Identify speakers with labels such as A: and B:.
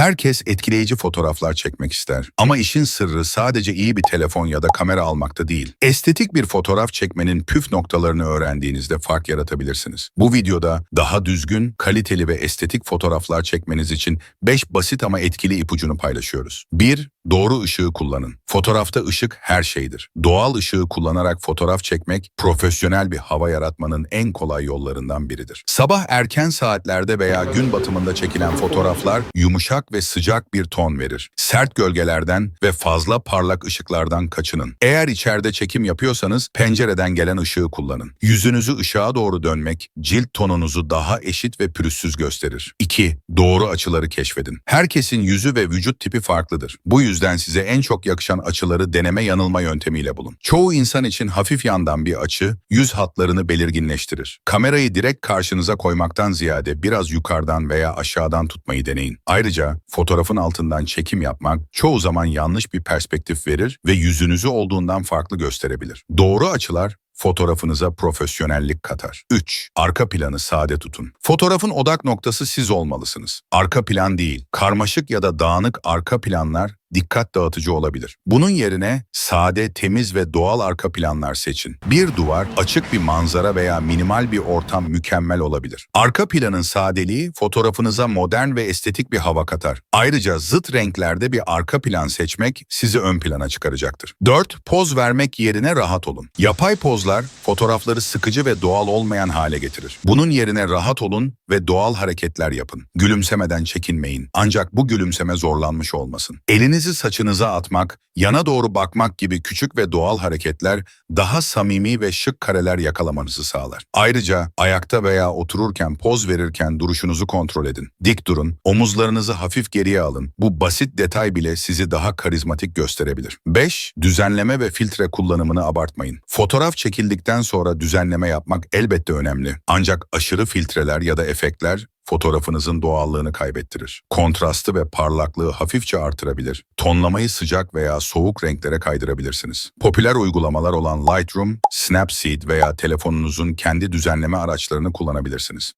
A: Herkes etkileyici fotoğraflar çekmek ister. Ama işin sırrı sadece iyi bir telefon ya da kamera almakta değil. Estetik bir fotoğraf çekmenin püf noktalarını öğrendiğinizde fark yaratabilirsiniz. Bu videoda daha düzgün, kaliteli ve estetik fotoğraflar çekmeniz için 5 basit ama etkili ipucunu paylaşıyoruz. 1. Doğru ışığı kullanın. Fotoğrafta ışık her şeydir. Doğal ışığı kullanarak fotoğraf çekmek, profesyonel bir hava yaratmanın en kolay yollarından biridir. Sabah erken saatlerde veya gün batımında çekilen fotoğraflar yumuşak ve sıcak bir ton verir. Sert gölgelerden ve fazla parlak ışıklardan kaçının. Eğer içeride çekim yapıyorsanız pencereden gelen ışığı kullanın. Yüzünüzü ışığa doğru dönmek, cilt tonunuzu daha eşit ve pürüzsüz gösterir. 2. Doğru açıları keşfedin. Herkesin yüzü ve vücut tipi farklıdır. Bu yüzden size en çok yakışan açıları deneme yanılma yöntemiyle bulun. Çoğu insan için hafif yandan bir açı, yüz hatlarını belirginleştirir. Kamerayı direkt karşınıza koymaktan ziyade biraz yukarıdan veya aşağıdan tutmayı deneyin. Ayrıca fotoğrafın altından çekim yapmak çoğu zaman yanlış bir perspektif verir ve yüzünüzü olduğundan farklı gösterebilir. Doğru açılar fotoğrafınıza profesyonellik katar. 3. Arka planı sade tutun. Fotoğrafın odak noktası siz olmalısınız. Arka plan değil. Karmaşık ya da dağınık arka planlar dikkat dağıtıcı olabilir. Bunun yerine sade, temiz ve doğal arka planlar seçin. Bir duvar, açık bir manzara veya minimal bir ortam mükemmel olabilir. Arka planın sadeliği fotoğrafınıza modern ve estetik bir hava katar. Ayrıca zıt renklerde bir arka plan seçmek sizi ön plana çıkaracaktır. 4. Poz vermek yerine rahat olun. Yapay pozlar fotoğrafları sıkıcı ve doğal olmayan hale getirir. Bunun yerine rahat olun ve doğal hareketler yapın. Gülümsemeden çekinmeyin. Ancak bu gülümseme zorlanmış olmasın. Elinizi saçınıza atmak, yana doğru bakmak gibi küçük ve doğal hareketler daha samimi ve şık kareler yakalamanızı sağlar. Ayrıca ayakta veya otururken poz verirken duruşunuzu kontrol edin. Dik durun, omuzlarınızı hafif geriye alın. Bu basit detay bile sizi daha karizmatik gösterebilir. 5. Düzenleme ve filtre kullanımını abartmayın. Fotoğraf çekildikten sonra düzenleme yapmak elbette önemli. Ancak aşırı filtreler ya da efektler fotoğrafınızın doğallığını kaybettirir. Kontrastı ve parlaklığı hafifçe artırabilir. Tonlamayı sıcak veya soğuk renklere kaydırabilirsiniz. Popüler uygulamalar olan Lightroom, Snapseed veya telefonunuzun kendi düzenleme araçlarını kullanabilirsiniz.